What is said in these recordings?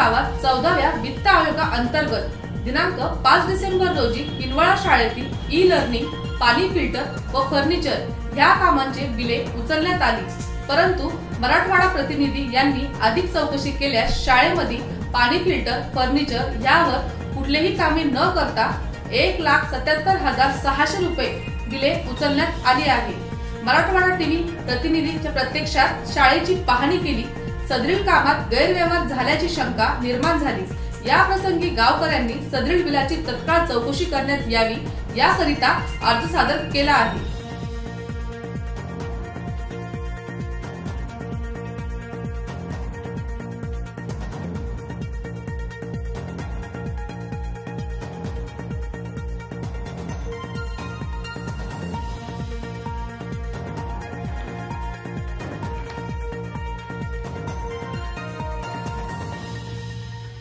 आयोगा अंतर्गत. दिनांक पाच डिसेंबर रोजी किनवाळा शाळेतील ई लर्निंग पाणी फिल्टर व फर्निचर ह्या कामांचे बिले उचलण्यात आली. परंतु मराठवाडा प्रतिनिधी यांनी अधिक चौकशी केल्यास शाळेमध्ये पाणी फिल्टर फर्निचर यावर कुठलेही कामे न करता एक लाख सत्याहत्तर हजार सहाशे रुपये बिले उचलण्यात आली आहे. मराठवाडा टीव्ही प्रतिनिधीच्या प्रत्यक्षात शाळेची पाहणी केली सदरील कामात गैरव्यवहार झाल्याची शंका निर्माण झाली. या प्रसंगी गावकऱ्यांनी सदरील बिलाची तत्काळ चौकशी करण्यात यावी याकरिता अर्ज सादर केला आहे.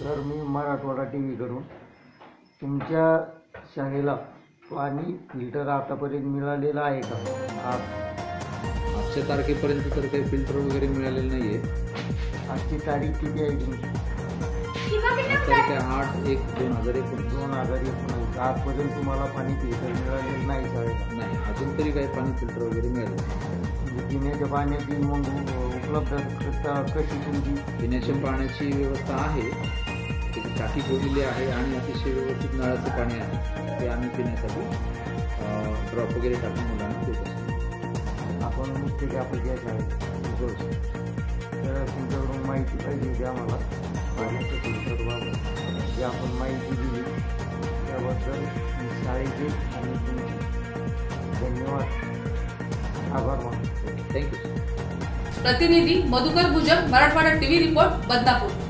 तर मी मराठवाडा टी व्हीकडून तुमच्या शाळेला पाणी फिल्टर आतापर्यंत मिळालेलं आहे का? आज आजच्या तारखेपर्यंत तर काही फिल्टर वगैरे मिळालेलं नाही आहे आजची तारीख किती आहे तुमची? तारीख? आहे आठ एक दोन हजार एकोणीस. दोन हजार एकोणीस. आजपर्यंत तुम्हाला पाणी फिल्टर मिळालेलं नाही शाळेला? नाही अजून तरी काही पाणी फिल्टर वगैरे मिळालं नाही. म्हणजे पिण्याच्या पाण्याची मग उपलब्धता कशी तुमची? पिण्याच्या पाण्याची व्यवस्था आहे. त्याची टाकी जोडलेली आहे आणि अतिशय व्यवस्थित नळाचं पाणी आहे. ते आम्ही पिण्यासाठी ड्रॉप वगैरे टाकून मुलांना देत असतो. आपण मुख्याध्यापक या शाळेत जोड. तर तुमच्याकडून माहिती पाहिजे होती आम्हाला. पाण्याच्या जी आपण माहिती दिली त्याबद्दल मी शाळेचे आणि तुमचे धन्यवाद. आभार मानतो. थँक्यू प्रतिनिधी मधुकर भुजंग मराठवाडा टीव्ही रिपोर्ट बदनापूर.